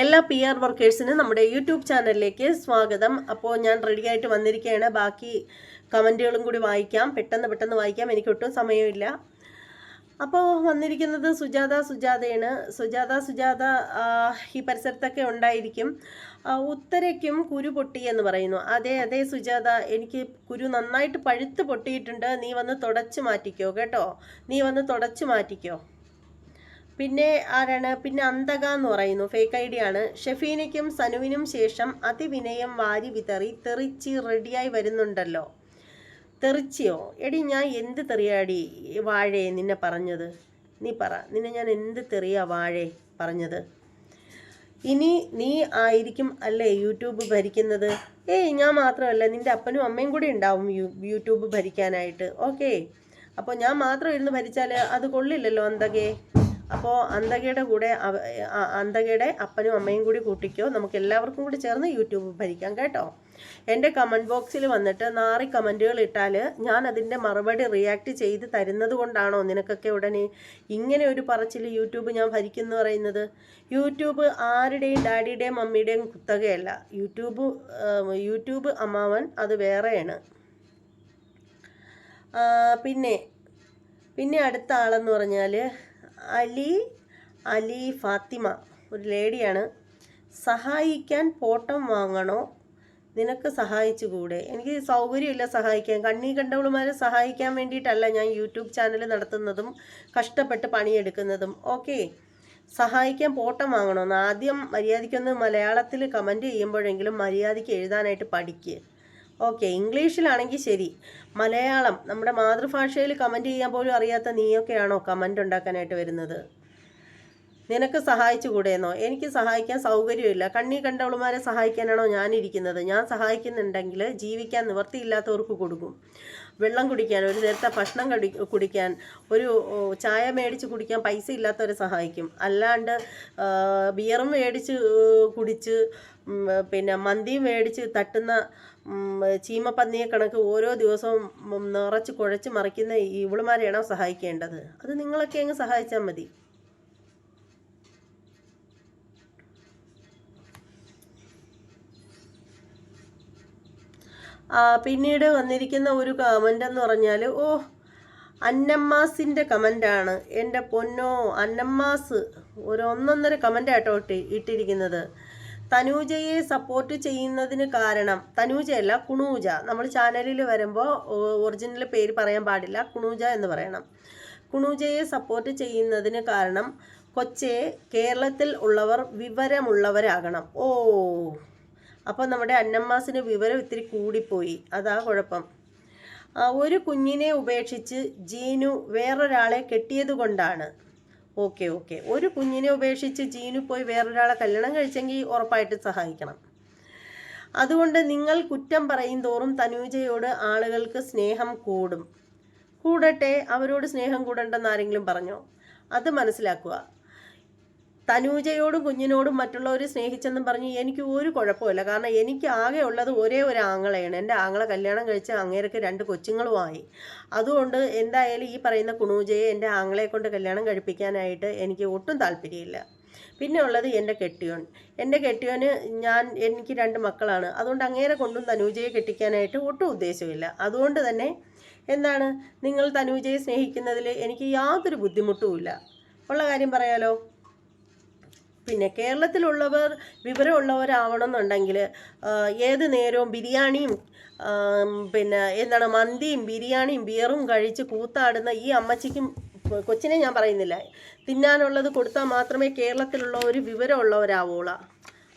എല്ലാ P R വർക്കേഴ്സിനും നമ്മുടെ YouTube ചാനലിലേക്ക് സ്വാഗതം. അപ്പോൾ ഞാൻ റെഡിയായിട്ട് വന്നിരിക്കുകയാണ് ബാക്കി കമന്റുകളും കൂടി വായിക്കാം. പെട്ടെന്ന് പെട്ടെന്ന് വായിക്കാം. എനിക്ക് ഒട്ടും സമയമില്ല. അപ്പോൾ വന്നിരിക്കുന്നത് സുജാത സുജാതയാണ്. സുജാത സുജാത ഈ പരിസരത്തൊക്കെ ഉണ്ടായിരിക്കും. ഉത്തരയ്ക്കും കുരു പൊട്ടി എന്ന് പറയുന്നു. അതെ അതെ സുജാത. എനിക്ക് കുരു നന്നായിട്ട് പഴുത്ത് പൊട്ടിയിട്ടുണ്ട്. നീ വന്ന് തുടച്ച് മാറ്റിക്കോ കേട്ടോ? നീ വന്ന് തുടച്ച് മാറ്റിക്കോ. പിന്നെ ആരാണ്? പിന്നെ അന്തക എന്ന് പറയുന്നു. ഫേക്ക് ഐ ഡി ആണ്. ഷെഫീനയ്ക്കും സനുവിനും ശേഷം അതിവിനയം വാരി വിതറി തെറിച്ച് റെഡിയായി വരുന്നുണ്ടല്ലോ. തെറിച്ചിയോ? എടി ഞാൻ എന്ത് തെറിയാടി വാഴേ നിന്നെ പറഞ്ഞത്? നീ പറ. നിന്നെ ഞാൻ എന്ത് തെറിയാ വാഴേ പറഞ്ഞത്? ഇനി നീ ആയിരിക്കും അല്ലേ യൂട്യൂബ് ഭരിക്കുന്നത്? ഏയ് ഞാൻ മാത്രമല്ല. നിന്റെ അപ്പനും അമ്മയും കൂടി ഉണ്ടാവും യൂട്യൂബ് ഭരിക്കാനായിട്ട്. ഓക്കേ. അപ്പോൾ ഞാൻ മാത്രം ഇരുന്ന് ഭരിച്ചാൽ അത് കൊള്ളില്ലല്ലോ അന്തകെ അപ്പോൾ അന്തകയുടെ കൂടെ അന്തകയുടെ അപ്പനും അമ്മയും കൂടി കൂട്ടിക്കോ. നമുക്ക് എല്ലാവർക്കും കൂടി ചേർന്ന് യൂട്യൂബ് ഭരിക്കാം കേട്ടോ. എന്റെ കമന്റ് ബോക്സിൽ വന്നിട്ട് നാറി കമന്റുകൾ ഇട്ടാൽ ഞാൻ അതിന്റെ മറുപടി റിയാക്ട് ചെയ്ത് തരുന്നത് കൊണ്ടാണോ നിനക്കൊക്കെ ഉടനെ ഇങ്ങനെ ഒരു പറച്ചിൽ യൂട്യൂബ് ഞാൻ ഭരിക്കുന്നു പറയുന്നത്? യൂട്യൂബ് ആരുടെയും ഡാഡിയുടെയും മമ്മിയുടെയും കുത്തകയല്ല. യൂട്യൂബ് യൂട്യൂബ് അമ്മാവൻ അത് വേറെയാണ്. പിന്നെ പിന്നെ അടുത്ത ആളെന്ന് പറഞ്ഞാൽ അലി അലി ഫാത്തിമ ഒരു ലേഡിയാണ്. സഹായിക്കാൻ പോട്ടം വാങ്ങണോ? നിനക്ക് സഹായിച്ചു കൂടെ? എനിക്ക് സൗകര്യമില്ല സഹായിക്കാൻ. കണ്ണീ കണ്ടവളുമാരെ സഹായിക്കാൻ വേണ്ടിയിട്ടല്ല ഞാൻ യൂട്യൂബ് ചാനൽ നടത്തുന്നതും കഷ്ടപ്പെട്ട് പണിയെടുക്കുന്നതും. ഓക്കെ. സഹായിക്കാൻ പോട്ടം വാങ്ങണമെന്ന് ആദ്യം മര്യാദയ്ക്കൊന്ന് മലയാളത്തിൽ കമന്റ് ചെയ്യുമ്പോഴെങ്കിലും മര്യാദയ്ക്ക് എഴുതാനായിട്ട് പഠിക്കുക ഓക്കെ ഇംഗ്ലീഷിലാണെങ്കിൽ ശരി. മലയാളം നമ്മുടെ മാതൃഭാഷയിൽ കമന്റ് ചെയ്യാൻ പോലും അറിയാത്ത നീയൊക്കെയാണോ കമന്റ് ഉണ്ടാക്കാനായിട്ട് വരുന്നത്? നിനക്ക് സഹായിച്ചു കൂടെയെന്നോ? എനിക്ക് സഹായിക്കാൻ സൗകര്യമില്ല. കണ്ണീ കണ്ടവളുമാരെ സഹായിക്കാനാണോ ഞാനിരിക്കുന്നത്? ഞാൻ സഹായിക്കുന്നുണ്ടെങ്കിൽ ജീവിക്കാൻ നിവർത്തിയില്ലാത്തവർക്ക് കൊടുക്കും. വെള്ളം കുടിക്കാൻ ഒരു നേരത്തെ ഭക്ഷണം കടി കുടിക്കാൻ ഒരു ചായ മേടിച്ച് കുടിക്കാൻ പൈസ ഇല്ലാത്തവരെ സഹായിക്കും. അല്ലാണ്ട് ബിയറും മേടിച്ച് കുടിച്ച് പിന്നെ മന്തിയും മേടിച്ച് തട്ടുന്ന ചീമപ്പന്നിയെ കണക്ക് ഓരോ ദിവസവും നിറച്ച് കുഴച്ച് മറിക്കുന്ന ഇവളുമാരെയാണോ സഹായിക്കേണ്ടത്? അത് നിങ്ങളൊക്കെ അങ്ങ് സഹായിച്ചാൽ മതി. പിന്നീട് വന്നിരിക്കുന്ന ഒരു കമന്റ് എന്ന് പറഞ്ഞാൽ ഓ അന്നമ്മാസിന്റെ കമന്റാണ് എന്റെ പൊന്നോ അന്നമ്മാസ്. ഒരു ഒന്നൊന്നര കമന്റ് ആട്ടോ ഇട്ടി ഇട്ടിരിക്കുന്നത്. തനൂജയെ സപ്പോർട്ട് ചെയ്യുന്നതിന് കാരണം തനൂജയല്ല കുണൂജ. നമ്മൾ ചാനലിൽ വരുമ്പോൾ ഒറിജിനൽ പേര് പറയാൻ പാടില്ല കുണൂജ എന്ന് പറയണം. കുണൂജയെ സപ്പോർട്ട് ചെയ്യുന്നതിന് കാരണം കൊച്ചെ കേരളത്തിൽ ഉള്ളവർ വിവരമുള്ളവരാകണം. ഓ അപ്പോൾ നമ്മുടെ അന്നമ്മാസിന് വിവരം ഇത്തിരി കൂടിപ്പോയി. അതാ കുഴപ്പം. ഒരു കുഞ്ഞിനെ ഉപേക്ഷിച്ച് ജീനു വേറൊരാളെ കെട്ടിയത് കൊണ്ടാണ്. Okay okay. ഒരു കുഞ്ഞിനെ ഉപേക്ഷിച്ച് ജീനു പോയി വേറൊരാളെ കല്യാണം കഴിച്ചെങ്കിൽ ഉറപ്പായിട്ട് സഹായിക്കണം. അതുകൊണ്ട് നിങ്ങൾ കുറ്റം പറയും തോറും തനൂജയോട് ആളുകൾക്ക് സ്നേഹം കൂടും. കൂടട്ടെ അവരോട് സ്നേഹം കൂടണ്ടെന്ന് ആരെങ്കിലും പറഞ്ഞോ? അത് മനസ്സിലാക്കുക. തനൂജയോടും കുഞ്ഞിനോടും മറ്റുള്ളവർ സ്നേഹിച്ചെന്നും പറഞ്ഞ് എനിക്ക് ഒരു കുഴപ്പമില്ല കാരണം എനിക്ക് ആകെ ഉള്ളത് ഒരേ ഒരു ആങ്ങളെയാണ്. എന്റെ ആങ്ങളെ കല്യാണം കഴിച്ച് അങ്ങേരക്ക് രണ്ട് കൊച്ചുങ്ങളുമായി. അതുകൊണ്ട് എന്തായാലും ഈ പറയുന്ന കുണൂജയെ എന്റെ ആങ്ങളെ കൊണ്ട് കല്യാണം കഴിപ്പിക്കാനായിട്ട് എനിക്ക് ഒട്ടും താല്പര്യമില്ല. പിന്നെ ഉള്ളത് എന്റെ കെട്ടിയോൻ. എന്റെ കെട്ടിയോന് ഞാൻ എനിക്ക് രണ്ട് മക്കളാണ്. അതുകൊണ്ട് അങ്ങേരെ കൊണ്ടും തനൂജയെ കെട്ടിക്കാനായിട്ട് ഒട്ടും ഉദ്ദേശമില്ല അതുകൊണ്ട് തന്നെ എന്താണ്? നിങ്ങൾ തനൂജയെ സ്നേഹിക്കുന്നതിൽ എനിക്ക് യാതൊരു ബുദ്ധിമുട്ടുമില്ല. ഉള്ള കാര്യം പറയാലോ? പിന്നെ കേരളത്തിലുള്ളവർ വിവരമുള്ളവരാവണമെന്നുണ്ടെങ്കിൽ ഏത് നേരവും ബിരിയാണിയും പിന്നെ എന്താണ് മന്തിയും ബിരിയാണിയും ബിയറും കഴിച്ച് കൂത്താടുന്ന ഈ അമ്മച്ചിക്കും കൊച്ചിനെ ഞാൻ പറയുന്നില്ല. തിന്നാനുള്ളത് കൊടുത്താൽ മാത്രമേ കേരളത്തിലുള്ള ഒരു വിവരമുള്ളവരാവുള്ളൂ.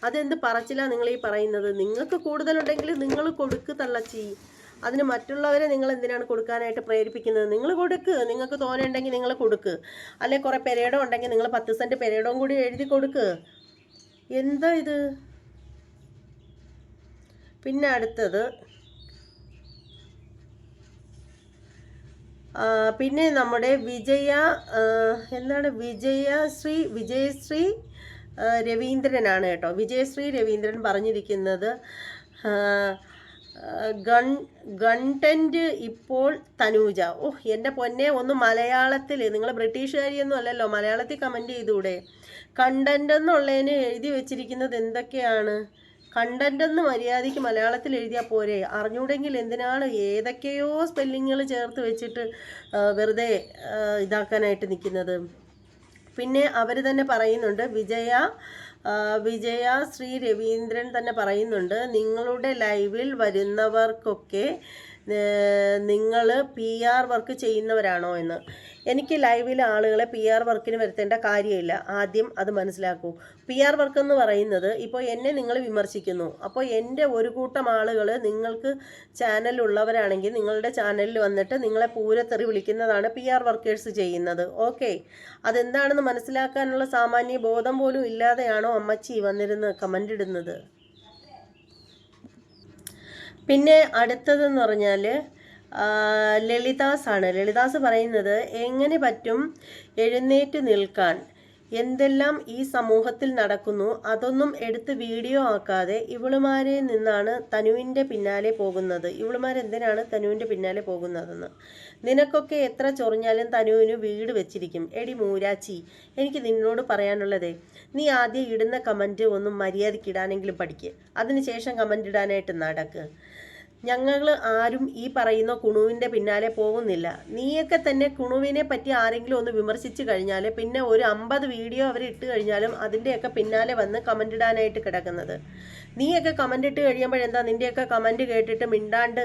അതെന്ത് പറച്ചിലാണ് നിങ്ങൾ ഈ പറയുന്നത്? നിങ്ങൾക്ക് കൂടുതലുണ്ടെങ്കിൽ നിങ്ങൾ കൊടുക്ക് തള്ളച്ചി. അതിന് മറ്റുള്ളവരെ നിങ്ങൾ എന്തിനാണ് കൊടുക്കാനായിട്ട് പ്രേരിപ്പിക്കുന്നത്? നിങ്ങൾ കൊടുക്ക്. നിങ്ങൾക്ക് തോന്നുണ്ടെങ്കിൽ നിങ്ങൾ കൊടുക്ക്. അല്ലെങ്കിൽ കുറേ പെരേടം ഉണ്ടെങ്കിൽ നിങ്ങൾ പത്ത് സെന്റ് പെരേടവും കൂടി എഴുതി കൊടുക്ക്. എന്താ ഇത്? പിന്നെ അടുത്തത് പിന്നെ നമ്മുടെ വിജയ എന്താണ്? വിജയശ്രീ വിജയശ്രീ രവീന്ദ്രനാണ് കേട്ടോ. വിജയശ്രീ രവീന്ദ്രൻ പറഞ്ഞിരിക്കുന്നത് ഗൺ കണ്ടന്റ് ഇപ്പോൾ തനൂജ. ഓ എന്റെ പൊന്നെ ഒന്ന് മലയാളത്തിൽ നിങ്ങൾ ബ്രിട്ടീഷുകാരിയൊന്നും അല്ലല്ലോ. മലയാളത്തിൽ കമന്റ് ചെയ്തൂടെ. കണ്ടന്റ് എന്നുള്ളതിന് എഴുതി വെച്ചിരിക്കുന്നത് എന്തൊക്കെയാണ്? കണ്ടന്റ് എന്ന് മര്യാദയ്ക്ക് മലയാളത്തിൽ എഴുതിയാൽ പോരെ. അറിഞ്ഞൂടെങ്കിൽ എന്തിനാണ് ഏതൊക്കെയോ സ്പെല്ലിങ്ങുകൾ ചേർത്ത് വെച്ചിട്ട് വെറുതെ ഇതാക്കാനായിട്ട് നിൽക്കുന്നത് പിന്നെ അവർ തന്നെ പറയുന്നുണ്ട് വിജയ വിജയ ശ്രീ രവീന്ദ്രൻ തന്നെ പറയുന്നുണ്ട് നിങ്ങളുടെ ലൈവിൽ വരുന്നവർക്കൊക്കെ നിങ്ങൾ പി ആർ വർക്ക് ചെയ്യുന്നവരാണോ എന്ന്. എനിക്ക് ലൈവിൽ ആളുകളെ പി ആർ വർക്കിന് വരുത്തേണ്ട കാര്യമില്ല. ആദ്യം അത് മനസ്സിലാക്കൂ. പി ആർ വർക്ക് എന്ന് പറയുന്നത് ഇപ്പോൾ എന്നെ നിങ്ങൾ വിമർശിക്കുന്നു. അപ്പോൾ എന്റെ ഒരു കൂട്ടം ആളുകൾ നിങ്ങൾക്ക് ചാനലുള്ളവരാണെങ്കിൽ നിങ്ങളുടെ ചാനലിൽ വന്നിട്ട് നിങ്ങളെ പൂരത്തെറി വിളിക്കുന്നതാണ് പി ആർ വർക്കേഴ്സ് ചെയ്യുന്നത്. ഓക്കെ അതെന്താണെന്ന് മനസ്സിലാക്കാനുള്ള സാമാന്യ ബോധം പോലും ഇല്ലാതെയാണോ അമ്മച്ചി വന്നിരുന്ന് കമന്റ് ഇടുന്നത്? പിന്നെ അടുത്തതെന്ന് പറഞ്ഞാൽ ലളിതാസ് ആണ് ലളിതാസ് പറയുന്നത് എങ്ങനെ പറ്റും എഴുന്നേറ്റ് നിൽക്കാൻ? എന്തെല്ലാം ഈ സമൂഹത്തിൽ നടക്കുന്നു അതൊന്നും എടുത്ത് വീഡിയോ ആക്കാതെ ഇവളുമാരെ നിന്നാണ് തനുവിന്റെ പിന്നാലെ പോകുന്നത്. ഇവളുമാരെന്തിനാണ് തനുവിന്റെ പിന്നാലെ പോകുന്നതെന്ന്? നിനക്കൊക്കെ എത്ര ചൊറിഞ്ഞാലും തനുവിന് വീട് വെച്ചിരിക്കും. എടി മൂരാച്ചി എനിക്ക് നിന്നോട് പറയാനുള്ളതേ നീ ആദ്യം ഇടുന്ന കമന്റ് ഒന്നും മര്യാദയ്ക്ക് ഇടാനെങ്കിലും പഠിക്കുക അതിനുശേഷം കമന്റ് ഇടാനായിട്ട് നടക്ക്. ഞങ്ങൾ ആരും ഈ പറയുന്ന കുണുവിന്റെ പിന്നാലെ പോകുന്നില്ല. നീയൊക്കെ തന്നെ കുണുവിനെ പറ്റി ആരെങ്കിലും ഒന്ന് വിമർശിച്ചു കഴിഞ്ഞാൽ പിന്നെ ഒരു അമ്പത് വീഡിയോ അവർ ഇട്ട് കഴിഞ്ഞാലും അതിന്റെയൊക്കെ പിന്നാലെ വന്ന് കമന്റ് ഇടാനായിട്ട് കിടക്കുന്നത്. നീയൊക്കെ കമന്റ് ഇട്ട് കഴിയുമ്പോഴെന്താ നിന്റെയൊക്കെ കമന്റ് കേട്ടിട്ട് മിണ്ടാണ്ട്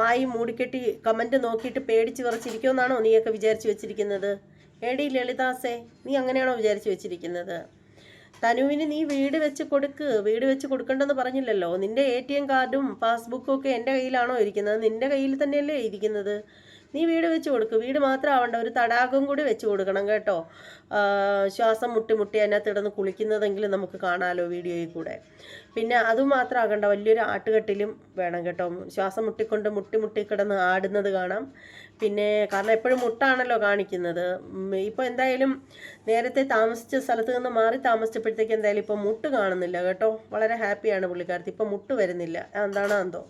വായി മൂടിക്കെട്ടി കമന്റ് നോക്കിയിട്ട് പേടിച്ച് വിറച്ചിരിക്കുമെന്നാണോ നീയൊക്കെ വിചാരിച്ച് വെച്ചിരിക്കുന്നത്? എടി ലളിതാസേ നീ അങ്ങനെയാണോ വിചാരിച്ച് വെച്ചിരിക്കുന്നത്? തനുവിന് നീ വീട് വെച്ച് കൊടുക്ക്. വീട് വെച്ച് കൊടുക്കണ്ടെന്ന് പറഞ്ഞില്ലല്ലോ. നിന്റെ എ ടി എം കാർഡും പാസ്ബുക്കും ഒക്കെ എന്റെ കയ്യിലാണോ ഇരിക്കുന്നത്? നിന്റെ കയ്യിൽ തന്നെയല്ലേ ഇരിക്കുന്നത്? നീ വീട് വെച്ച് കൊടുക്കും. വീട് മാത്രം ആവണ്ട ഒരു തടാകം കൂടി വെച്ച് കൊടുക്കണം കേട്ടോ. ശ്വാസം മുട്ടി മുട്ടി അതിനകത്ത് ഇടന്ന് കുളിക്കുന്നതെങ്കിലും നമുക്ക് കാണാമല്ലോ വീഡിയോയിൽ കൂടെ. പിന്നെ അതുമാത്രം ആകണ്ട വലിയൊരു ആട്ടുകെട്ടിലും വേണം കേട്ടോ. ശ്വാസം മുട്ടിക്കൊണ്ട് മുട്ടി മുട്ടി കിടന്ന് ആടുന്നത് കാണാം. പിന്നെ കാരണം എപ്പോഴും മുട്ടാണല്ലോ കാണിക്കുന്നത്. ഇപ്പോൾ എന്തായാലും നേരത്തെ താമസിച്ച സ്ഥലത്ത് നിന്ന് മാറി താമസിച്ചപ്പോഴത്തേക്ക് എന്തായാലും ഇപ്പോൾ മുട്ട് കാണുന്നില്ല കേട്ടോ. വളരെ ഹാപ്പിയാണ് പുള്ളിക്കാരത്തി. ഇപ്പോൾ മുട്ട് വരുന്നില്ല. എന്താണോ എന്തോ.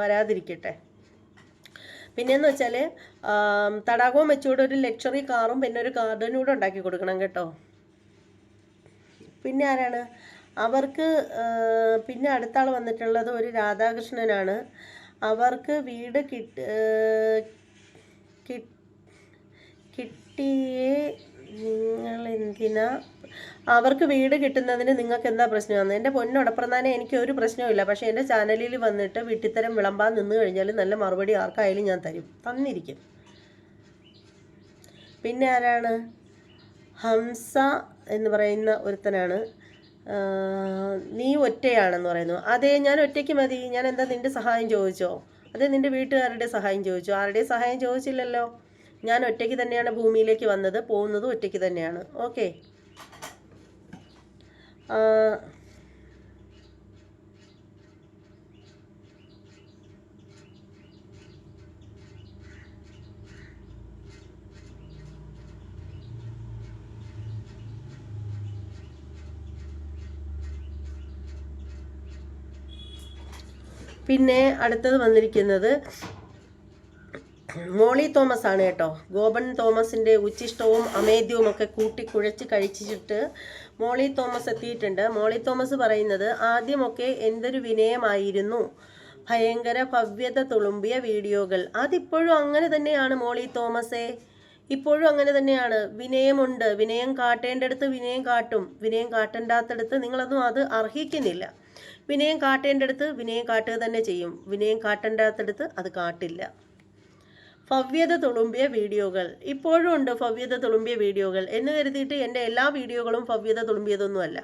വരാതിരിക്കട്ടെ. പിന്നെയെന്ന് വെച്ചാൽ തടാകവും വെച്ചുകൂടെ ഒരു ലക്ഷറി കാറും പിന്നെ ഒരു ഗാർഡനും കൂടെ ഉണ്ടാക്കി കൊടുക്കണം കേട്ടോ. പിന്നെ ആരാണ്? അവർക്ക് പിന്നെ അടുത്ത ആൾ വന്നിട്ടുള്ളത് ഒരു രാധാകൃഷ്ണനാണ്. അവർക്ക് വീട് കിട്ട് കിട്ടിയേ നിങ്ങൾ എന്തിനാ അവർക്ക് വീട് കിട്ടുന്നതിന് നിങ്ങൾക്ക് എന്താ പ്രശ്നമാണ് എന്റെ പൊന്നുടപ്രധാനം എനിക്ക് ഒരു പ്രശ്നവുമില്ല. പക്ഷേ എന്റെ ചാനലിൽ വന്നിട്ട് വിട്ടിത്തരം വിളമ്പാൻ നിന്ന് കഴിഞ്ഞാൽ നല്ല മറുപടി ആർക്കായാലും ഞാൻ തരും. തന്നിരിക്കും. പിന്നെ ആരാണ്? ഹംസ എന്ന് പറയുന്ന ഒരുത്തനാണ്. നീ ഒറ്റയാണെന്ന് പറയുന്നു. അതെ ഞാൻ ഒറ്റയ്ക്ക് മതി. ഞാൻ എന്താ നിന്റെ സഹായം ചോദിച്ചോ? അതെ നിന്റെ വീട്ടുകാരുടെ സഹായം ചോദിച്ചോ? ആരുടെയും സഹായം ചോദിച്ചില്ലല്ലോ. ഞാൻ ഒറ്റയ്ക്ക് തന്നെയാണ് ഭൂമിയിലേക്ക് വന്നത്. പോകുന്നതും ഒറ്റയ്ക്ക് തന്നെയാണ്. ഓക്കെ. പിന്നെ അടുത്തത് വന്നിരിക്കുന്നത് മോളി തോമസ് ആണ് കേട്ടോ. ഗോപൻ തോമസിന്റെ ഉച്ചിഷ്ടവും അമേദ്യവും ഒക്കെ കൂട്ടി കുഴച്ച് കഴിച്ചിട്ട് മോളി തോമസ് എത്തിയിട്ടുണ്ട്. മോളി തോമസ് പറയുന്നത് ആദ്യമൊക്കെ എന്തൊരു വിനയമായിരുന്നു. ഭയങ്കര ഭവ്യത തുളുമ്പിയ വീഡിയോകൾ. അതിപ്പോഴും അങ്ങനെ തന്നെയാണ് മോളി തോമസേ. ഇപ്പോഴും അങ്ങനെ തന്നെയാണ്. വിനയമുണ്ട്. വിനയം കാട്ടേണ്ടടുത്ത് വിനയം കാട്ടും. വിനയം കാട്ടേണ്ടാത്തടുത്ത് നിങ്ങളൊന്നും അത് അർഹിക്കുന്നില്ല. വിനയം കാട്ടേണ്ടടുത്ത് വിനയം കാട്ടുക തന്നെ ചെയ്യും. വിനയം കാട്ടേണ്ടാത്തടുത്ത് അത് കാട്ടില്ല. ഭവ്യത തുളുമ്പിയ വീഡിയോകൾ. ഇപ്പോഴും ഉണ്ട് ഭവ്യത തുളുമ്പിയ വീഡിയോകൾ. എന്ന് കരുതിയിട്ട് എന്റെ എല്ലാ വീഡിയോകളും ഭവ്യത തുളുമ്പിയതൊന്നുമല്ല.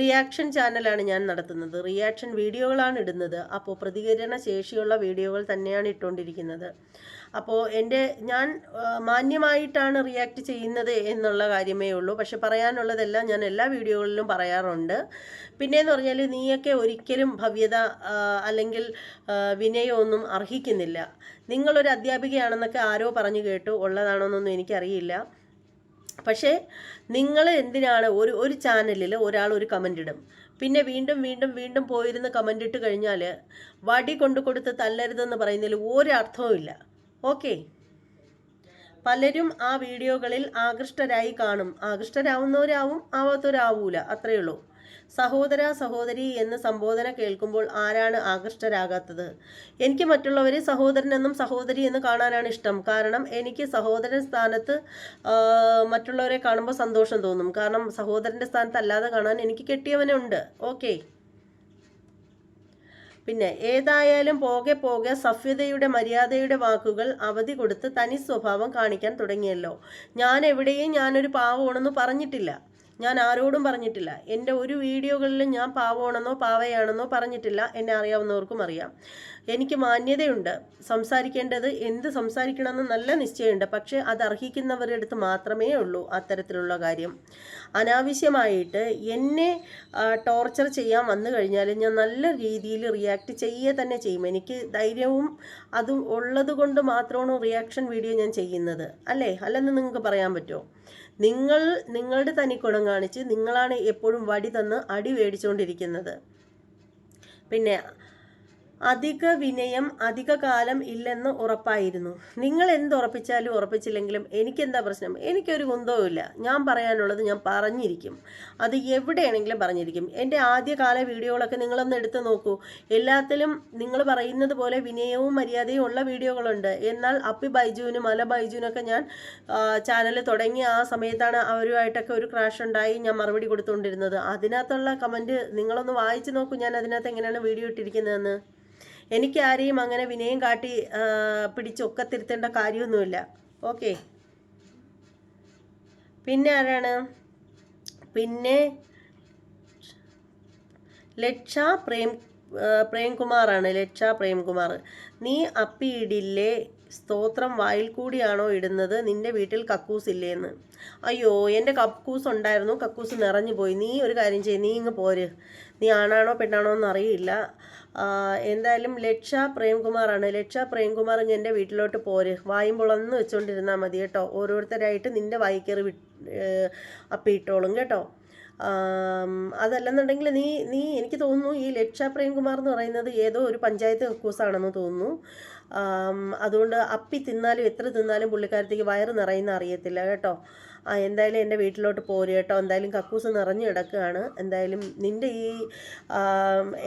റിയാക്ഷൻ ചാനലാണ് ഞാൻ നടത്തുന്നത്. റിയാക്ഷൻ വീഡിയോകളാണ് ഇടുന്നത്. അപ്പോൾ പ്രതികരണ ശേഷിയുള്ള വീഡിയോകൾ തന്നെയാണ് ഇട്ടുകൊണ്ടിരിക്കുന്നത്. അപ്പോൾ എന്റെ ഞാൻ മാന്യമായിട്ടാണ് റിയാക്ട് ചെയ്യുന്നത് എന്നുള്ള കാര്യമേ ഉള്ളൂ. പക്ഷെ പറയാനുള്ളതെല്ലാം ഞാൻ എല്ലാ വീഡിയോകളിലും പറയാറുണ്ട്. പിന്നെയെന്ന് പറഞ്ഞാൽ നീയൊക്കെ ഒരിക്കലും ഭവ്യത അല്ലെങ്കിൽ വിനയമൊന്നും അർഹിക്കുന്നില്ല. നിങ്ങളൊരു അധ്യാപികയാണെന്നൊക്കെ ആരോ പറഞ്ഞു കേട്ടു. ഉള്ളതാണോന്നൊന്നും എനിക്കറിയില്ല. പക്ഷേ നിങ്ങൾ എന്തിനാണ് ഒരു ഒരു ചാനലിൽ ഒരാൾ ഒരു കമന്റ് ഇടും? പിന്നെ വീണ്ടും വീണ്ടും വീണ്ടും പോയിരുന്ന് കമന്റ് ഇട്ട് കഴിഞ്ഞാൽ വടി കൊണ്ടു കൊടുത്ത് തല്ലരുതെന്ന് പറയുന്നതിൽ ഒരർത്ഥവും ഇല്ല. ഓക്കെ? പലരും ആ വീഡിയോകളിൽ ആകൃഷ്ടരായി കാണും. ആകൃഷ്ടരാവുന്നവരാവും ആവാത്തവരാവൂല. അത്രയേ ഉള്ളൂ. സഹോദര സഹോദരി എന്ന് സംബോധന കേൾക്കുമ്പോൾ ആരാണ് ആകൃഷ്ടരാകാത്തത്? എനിക്ക് മറ്റുള്ളവരെ സഹോദരനെന്നും സഹോദരി എന്ന് കാണാനാണ് ഇഷ്ടം. കാരണം എനിക്ക് സഹോദരൻ സ്ഥാനത്ത് മറ്റുള്ളവരെ കാണുമ്പോൾ സന്തോഷം തോന്നും. കാരണം സഹോദരന്റെ സ്ഥാനത്ത് അല്ലാതെ കാണാൻ എനിക്ക് കെട്ടിയവനുണ്ട് ഓക്കെ. പിന്നെ ഏതായാലും പോകെ പോകെ സഭ്യതയുടെ മര്യാദയുടെ വാക്കുകൾ അവധി കൊടുത്ത് തനി സ്വഭാവം കാണിക്കാൻ തുടങ്ങിയല്ലോ. ഞാൻ എവിടെയും ഞാനൊരു പാവമാണെന്ന് പറഞ്ഞിട്ടില്ല. ഞാൻ ആരോടും പറഞ്ഞിട്ടില്ല. എന്റെ ഒരു വീഡിയോകളിലും ഞാൻ പാവമാണെന്നോ പാവയാണെന്നോ പറഞ്ഞിട്ടില്ല. എന്നെ അറിയാവുന്നവർക്കും അറിയാം. എനിക്ക് മാന്യതയുണ്ട്. സംസാരിക്കേണ്ടത് എന്ത് സംസാരിക്കണമെന്ന് നല്ല നിശ്ചയമുണ്ട്. പക്ഷേ അത് അർഹിക്കുന്നവരുടെ അടുത്ത് മാത്രമേ ഉള്ളൂ അത്തരത്തിലുള്ള കാര്യം. അനാവശ്യമായിട്ട് എന്നെ ടോർച്ചർ ചെയ്യാൻ വന്നു കഴിഞ്ഞാൽ ഞാൻ നല്ല രീതിയിൽ റിയാക്ട് ചെയ്യുക തന്നെ ചെയ്യും. എനിക്ക് ധൈര്യവും അതും ഉള്ളത് കൊണ്ട് മാത്രമാണ് റിയാക്ഷൻ വീഡിയോ ഞാൻ ചെയ്യുന്നത്. അല്ലേ? അല്ലെന്ന് നിങ്ങൾക്ക് പറയാൻ പറ്റുമോ? നിങ്ങൾ നിങ്ങളുടെ തനി ഗുണം കാണിച്ച് നിങ്ങളാണ് എപ്പോഴും വടി തന്ന് അടി മേടിച്ചുകൊണ്ടിരിക്കുന്നത് പിന്നെ അധിക വിനയം അധിക കാലം ഇല്ലെന്ന് ഉറപ്പായിരുന്നു. നിങ്ങൾ എന്ത് ഉറപ്പിച്ചാലും ഉറപ്പിച്ചില്ലെങ്കിലും എനിക്കെന്താ പ്രശ്നം? എനിക്കൊരു കുന്തവും ഞാൻ പറയാനുള്ളത് ഞാൻ പറഞ്ഞിരിക്കും. അത് എവിടെയാണെങ്കിലും പറഞ്ഞിരിക്കും. എന്റെ ആദ്യകാല വീഡിയോകളൊക്കെ നിങ്ങളൊന്ന് എടുത്തു നോക്കൂ. എല്ലാത്തിലും നിങ്ങൾ പറയുന്നത് പോലെ വിനയവും മര്യാദയും ഉള്ള വീഡിയോകളുണ്ട്. എന്നാൽ അപ്പി ബൈജുവിനും അല ബൈജുവിനൊക്കെ ഞാൻ ചാനൽ തുടങ്ങിയ ആ സമയത്താണ് അവരുമായിട്ടൊക്കെ ഒരു ക്രാഷ് ഉണ്ടായി ഞാൻ മറുപടി കൊടുത്തുകൊണ്ടിരുന്നത്. അതിനകത്തുള്ള കമന്റ് നിങ്ങളൊന്ന് വായിച്ചു നോക്കൂ. ഞാൻ അതിനകത്ത് എങ്ങനെയാണ് വീഡിയോ ഇട്ടിരിക്കുന്നതെന്ന്. എനിക്ക് ആരെയും അങ്ങനെ വിനയം കാട്ടി പിടിച്ചൊക്കെ തിരുത്തേണ്ട കാര്യമൊന്നുമില്ല. ഓക്കെ. പിന്നെ ആരാണ്? പിന്നെ ലക്ഷ പ്രേം പ്രേംകുമാറാണ്. ലക്ഷ പ്രേംകുമാർ. നീ അപ്പിയിടില്ലേ സ്തോത്രം വായിൽ കൂടിയാണോ ഇടുന്നത്? നിന്റെ വീട്ടിൽ കക്കൂസ് ഇല്ലേന്ന്. അയ്യോ എന്റെ കക്കൂസ് ഉണ്ടായിരുന്നു കക്കൂസ് നിറഞ്ഞു പോയി. നീ ഒരു കാര്യം ചെയ്യ്. നീ ഇങ്ങ് പോര്. നീ ആണാണോ പെണ്ണാണോ എന്ന് അറിയില്ല. എന്തായാലും ലക്ഷ പ്രേംകുമാറാണ്. ലക്ഷ പ്രേംകുമാർ എന്റെ വീട്ടിലോട്ട് പോര്. വായും പൊളന്ന് വെച്ചുകൊണ്ടിരുന്നാൽ മതി കേട്ടോ. ഓരോരുത്തരായിട്ട് നിന്റെ വായിക്കേറി വി അപ്പിയിട്ടോളും കേട്ടോ. അതല്ലെന്നുണ്ടെങ്കിൽ നീ നീ എനിക്ക് തോന്നുന്നു ഈ ലക്ഷ പ്രേംകുമാർ എന്ന് പറയുന്നത് ഏതോ ഒരു പഞ്ചായത്ത് കക്കൂസാണെന്ന് തോന്നുന്നു. അതുകൊണ്ട് അപ്പി തിന്നാലും എത്ര തിന്നാലും പുള്ളിക്കാരത്തേക്ക് വയറ് നിറയുന്ന അറിയത്തില്ല കേട്ടോ. ആ എന്തായാലും എന്റെ വീട്ടിലോട്ട് പോര് കേട്ടോ. എന്തായാലും കക്കൂസ് നിറഞ്ഞു കിടക്കുകയാണ്. എന്തായാലും നിന്റെ ഈ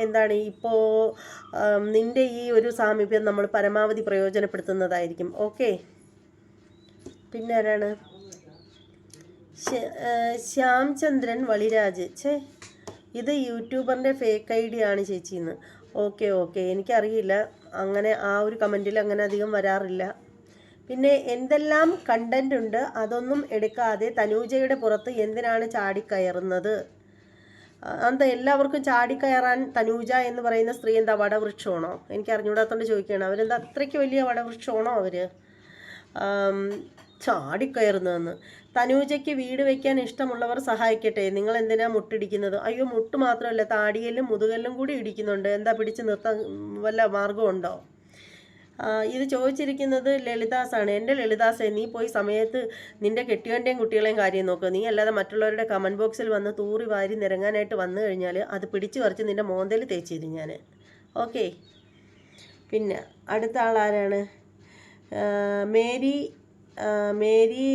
എന്താണ് ഇപ്പോൾ നിന്റെ ഈ ഒരു സാമീപ്യം നമ്മൾ പരമാവധി പ്രയോജനപ്പെടുത്തുന്നതായിരിക്കും. ഓക്കെ. പിന്നെ ആരാണ്? ശ്യാംചന്ദ്രൻ വളിരാജ്. ഛേ ഇത് യൂട്യൂബറിന്റെ ഫേക്ക് ഐ ഡി ആണ് ചേച്ചിന്ന്. Okay okay. എനിക്കറിയില്ല. അങ്ങനെ ആ ഒരു കമന്റിൽ അങ്ങനെ അധികം വരാറില്ല. പിന്നെ എന്തെല്ലാം കണ്ടന്റ് ഉണ്ട് അതൊന്നും എടുക്കാതെ തനൂജയുടെ പുറത്ത് എന്തിനാണ് ചാടിക്കയറുന്നത്? എന്താ എല്ലാവർക്കും ചാടിക്കയറാൻ തനൂജ എന്ന് പറയുന്ന സ്ത്രീ എന്താ വടവൃക്ഷമാണോ? എനിക്ക് അറിഞ്ഞൂടാത്തോണ്ട് ചോദിക്കുകയാണ്. അവരെന്താ അത്രയ്ക്ക് വലിയ വടവൃക്ഷമാണോ അവർ ചാടിക്കയറുന്നതെന്ന്. തനൂജയ്ക്ക് വീട് വെക്കാൻ ഇഷ്ടമുള്ളവർ സഹായിക്കട്ടെ. നിങ്ങൾ എന്തിനാ മുട്ടിടിക്കുന്നത്? അയ്യോ മുട്ട് മാത്രമല്ല താടിയെല്ലും മുതുകല്ലും കൂടി ഇടിക്കുന്നുണ്ട്. എന്താ പിടിച്ച് നിർത്താൻ വല്ല മാർഗമുണ്ടോ ഇത് ചോദിച്ചിരിക്കുന്നത് ലളിതാസാണ്. എന്റെ ലളിതാസേ നീ പോയി സമയത്ത് നിന്റെ കെട്ടിയോന്റെയും കുട്ടികളെയും കാര്യം നോക്കുക നീ അല്ലാതെ മറ്റുള്ളവരുടെ കമന്റ് ബോക്സിൽ വന്ന് തൂറി വാരി നിരങ്ങാനായിട്ട് വന്നു കഴിഞ്ഞാൽ അത് പിടിച്ച് പറിച്ച് നിന്റെ മോന്തയിൽ തേച്ചിരും ഞാൻ ഓക്കെ. പിന്നെ അടുത്ത ആളാരാണ്? മേരി മേരി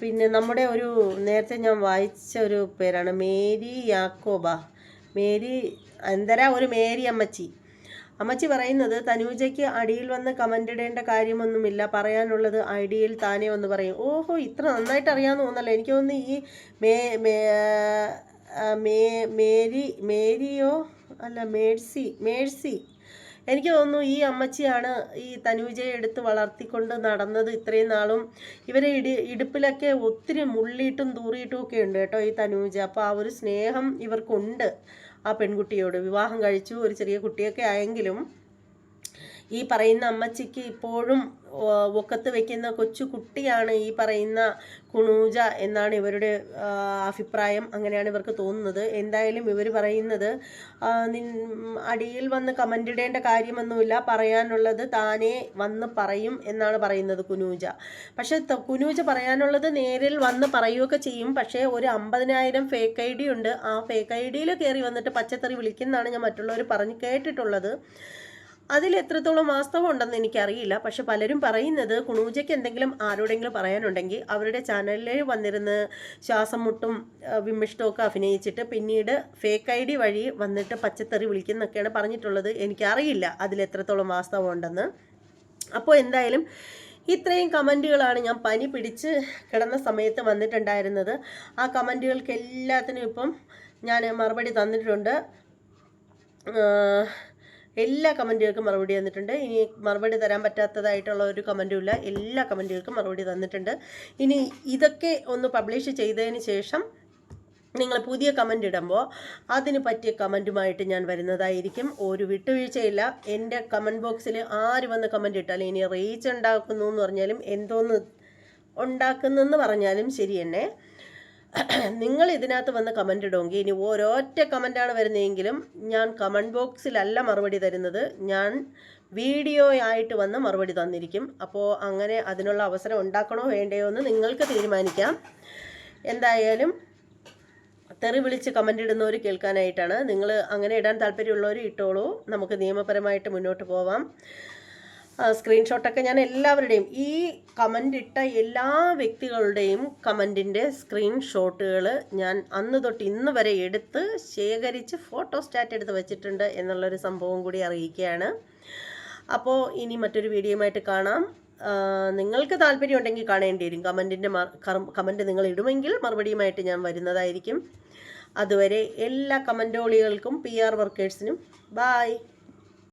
പിന്നെ നമ്മുടെ ഒരു നേരത്തെ ഞാൻ വായിച്ച ഒരു പേരാണ് മേരി യാക്കോബ. മേരി എന്തരാ? ഒരു മേരി അമ്മച്ചി. അമ്മച്ചി പറയുന്നത് തനൂജയ്ക്ക് അടിയിൽ വന്ന് കമന്റ് ഇടേണ്ട കാര്യമൊന്നുമില്ല. പറയാനുള്ളത് ഐഡിയയിൽ താനേ വന്ന് പറയും. ഓഹോ ഇത്ര നന്നായിട്ട് അറിയാമെന്ന് തോന്നല്ലോ. എനിക്ക് തോന്നുന്നു ഈ മേ മേ മേരി മേരിയോ? അല്ല മേഴ്സി മേഴ്സി. എനിക്ക് തോന്നുന്നു ഈ അമ്മച്ചിയാണ് ഈ തനൂജയെ എടുത്ത് വളർത്തിക്കൊണ്ട് നടന്നത് ഇത്രയും നാളും. ഇവരെ ഇടി ഇടുപ്പിലൊക്കെ ഒത്തിരി മുള്ളിയിട്ടും തൂറിയിട്ടും ഒക്കെ ഉണ്ട് കേട്ടോ ഈ തനൂജ. അപ്പോൾ ആ ഒരു സ്നേഹം ഇവർക്കുണ്ട്. ആ പെൺകുട്ടിയോട് വിവാഹം കഴിച്ചു. ഒരു ചെറിയ കുട്ടിയൊക്കെ ആയെങ്കിലും ഈ പറയുന്ന അമ്മച്ചിക്ക് ഇപ്പോഴും ഒക്കത്ത് വെക്കുന്ന കൊച്ചു കുട്ടിയാണ് ഈ പറയുന്ന കുണൂജ എന്നാണ് ഇവരുടെ അഭിപ്രായം. അങ്ങനെയാണ് ഇവർക്ക് തോന്നുന്നത്. എന്തായാലും ഇവർ പറയുന്നത് അടിയിൽ വന്ന് കമന്റ് ഇടേണ്ട കാര്യമൊന്നുമില്ല. പറയാനുള്ളത് താനേ വന്ന് പറയും എന്നാണ് പറയുന്നത് കുനൂജ. പക്ഷെ കുനൂജ പറയാനുള്ളത് നേരിൽ വന്ന് പറയുകയൊക്കെ ചെയ്യും. പക്ഷേ ഒരു അമ്പതിനായിരം ഫേക്ക് ഐ ഡി ഉണ്ട്. ആ ഫേക്ക് ഐ ഡിയിൽ കയറി വന്നിട്ട് പച്ചത്തറി വിളിക്കുന്നതാണ് ഞാൻ മറ്റുള്ളവർ പറഞ്ഞ് കേട്ടിട്ടുള്ളത്. അതിൽ എത്രത്തോളം വാസ്തവം ഉണ്ടെന്ന് എനിക്കറിയില്ല. പക്ഷെ പലരും പറയുന്നത് കുണൂജയ്ക്ക് എന്തെങ്കിലും ആരോടെങ്കിലും പറയാനുണ്ടെങ്കിൽ അവരുടെ ചാനലിൽ വന്നിരുന്ന് ശ്വാസം മുട്ടും വിമിഷ്ടമൊക്കെ അഭിനയിച്ചിട്ട് പിന്നീട് ഫേക്ക് ഐ ഡി വഴി വന്നിട്ട് പച്ചത്തെറി വിളിക്കുന്നൊക്കെയാണ് പറഞ്ഞിട്ടുള്ളത്. എനിക്കറിയില്ല അതിൽ എത്രത്തോളം വാസ്തവം ഉണ്ടെന്ന്. അപ്പോൾ എന്തായാലും ഇത്രയും കമന്റുകളാണ് ഞാൻ പനി പിടിച്ച് കിടന്ന സമയത്ത് വന്നിട്ടുണ്ടായിരുന്നത്. ആ കമന്റുകൾക്ക് എല്ലാത്തിനും ഇപ്പം ഞാൻ മറുപടി തന്നിട്ടുണ്ട്. എല്ലാ കമന്റുകൾക്കും മറുപടി തന്നിട്ടുണ്ട്. ഇനി മറുപടി തരാൻ പറ്റാത്തതായിട്ടുള്ള ഒരു കമന്റും ഇല്ല. എല്ലാ കമന്റുകൾക്കും മറുപടി തന്നിട്ടുണ്ട്. ഇനി ഇതൊക്കെ ഒന്ന് പബ്ലിഷ് ചെയ്തതിന് ശേഷം നിങ്ങൾ പുതിയ കമന്റ് ഇടുമ്പോൾ അതിന് പറ്റിയ കമന്റുമായിട്ട് ഞാൻ വരുന്നതായിരിക്കും. ഒരു വിട്ടുവീഴ്ചയില്ല. എന്റെ കമന്റ് ബോക്സിൽ ആര് വന്ന് കമന്റ് ഇട്ടാലും ഇനി റീച്ച് ഉണ്ടാക്കുന്നു എന്ന് പറഞ്ഞാലും എന്തോന്ന് ഉണ്ടാക്കുന്നെന്ന് പറഞ്ഞാലും ശരി തന്നെ. നിങ്ങൾ ഇതിനകത്ത് വന്ന് കമന്റ് ഇടുമെങ്കിൽ ഇനി ഓരോറ്റ കമന്റാണ് വരുന്നതെങ്കിലും ഞാൻ കമന്റ് ബോക്സിലല്ല മറുപടി തരുന്നത്. ഞാൻ വീഡിയോ ആയിട്ട് വന്ന് മറുപടി തന്നിരിക്കും. അപ്പോൾ അങ്ങനെ അതിനുള്ള അവസരം ഉണ്ടാക്കണോ വേണ്ടയോ എന്ന് നിങ്ങൾക്ക് തീരുമാനിക്കാം. എന്തായാലും തെറി വിളിച്ച് കമന്റ് ഇടുന്നവർ കേൾക്കാനായിട്ടാണ്. നിങ്ങൾ അങ്ങനെ ഇടാൻ താല്പര്യമുള്ളവർ ഇട്ടോളൂ. നമുക്ക് നിയമപരമായിട്ട് മുന്നോട്ട് പോവാം. സ്ക്രീൻഷോട്ടൊക്കെ ഞാൻ എല്ലാവരുടെയും ഈ കമന്റ് ഇട്ട എല്ലാ വ്യക്തികളുടെയും കമന്റിന്റെ സ്ക്രീൻഷോട്ടുകൾ ഞാൻ അന്ന് തൊട്ട് ഇന്ന് വരെ എടുത്ത് ശേഖരിച്ച് ഫോട്ടോ സ്റ്റാറ്റ് എടുത്ത് വെച്ചിട്ടുണ്ട് എന്നുള്ളൊരു സംഭവം കൂടി അറിയിക്കുകയാണ്. അപ്പോൾ ഇനി മറ്റൊരു വീഡിയോയുമായിട്ട് കാണാം. നിങ്ങൾക്ക് താല്പര്യമുണ്ടെങ്കിൽ കാണേണ്ടി വരും. കമന്റിന്റെ കമന്റ് നിങ്ങൾ ഇടുമെങ്കിൽ മറുപടിയുമായിട്ട് ഞാൻ വരുന്നതായിരിക്കും. അതുവരെ എല്ലാ കമന്റോളികൾക്കും പി ആർ വർക്കേഴ്സിനും ബായ്